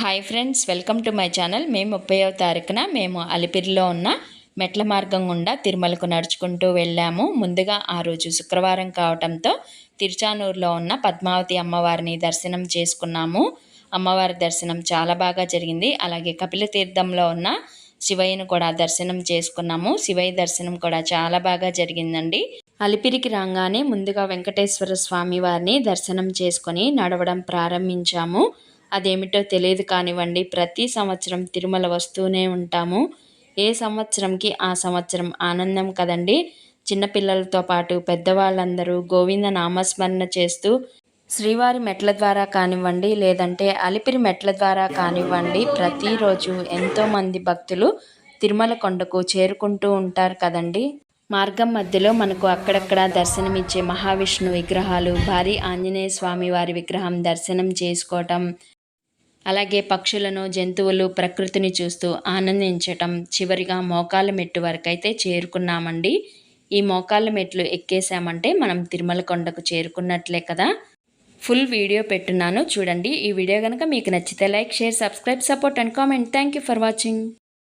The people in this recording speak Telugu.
Hi friends welcome to my channel మేము ముప్పైవ తారీఖున మేము అలిపిరిలో ఉన్న మెట్ల మార్గం గుండా తిరుమలకు నడుచుకుంటూ వెళ్ళాము. ముందుగా ఆ రోజు శుక్రవారం కావటంతో తిరుచానూరులో ఉన్న పద్మావతి అమ్మవారిని దర్శనం చేసుకున్నాము. అమ్మవారి దర్శనం చాలా బాగా జరిగింది. అలాగే కపిల తీర్థంలో ఉన్న శివయ్యను కూడా దర్శనం చేసుకున్నాము. శివయ్య దర్శనం కూడా చాలా బాగా జరిగిందండి. అలిపిరికి రాగానే ముందుగా వెంకటేశ్వర స్వామి వారిని దర్శనం చేసుకొని నడవడం ప్రారంభించాము. అదేమిటో తెలియదు కానివ్వండి. ప్రతి సంవత్సరం తిరుమల వస్తూనే ఉంటాము. ఏ సంవత్సరంకి ఆ సంవత్సరం ఆనందం కదండి. చిన్నపిల్లలతో పాటు పెద్దవాళ్ళందరూ గోవింద నామస్మరణ చేస్తూ శ్రీవారి మెట్ల ద్వారా కానివ్వండి లేదంటే అలిపిరి మెట్ల ద్వారా కానివ్వండి ప్రతిరోజు ఎంతోమంది భక్తులు తిరుమల కొండకు చేరుకుంటూ ఉంటారు కదండి. మార్గం మధ్యలో మనకు అక్కడక్కడ దర్శనమిచ్చే మహావిష్ణు విగ్రహాలు భారీ ఆంజనేయ స్వామి వారి విగ్రహం దర్శనం చేసుకోవటం అలాగే పక్షులను జంతువులు ప్రకృతిని చూస్తూ ఆనందించటం చివరిగా మోకాళ్ళ మెట్టు వరకైతే చేరుకున్నామండి. ఈ మోకాళ్ళ మెట్లు ఎక్కేసామంటే మనం తిరుమల కొండకు చేరుకున్నట్లే కదా. ఫుల్ వీడియో పెట్టున్నాను చూడండి. ఈ వీడియో కనుక మీకు నచ్చితే like share subscribe support and comment. Thank you for watching.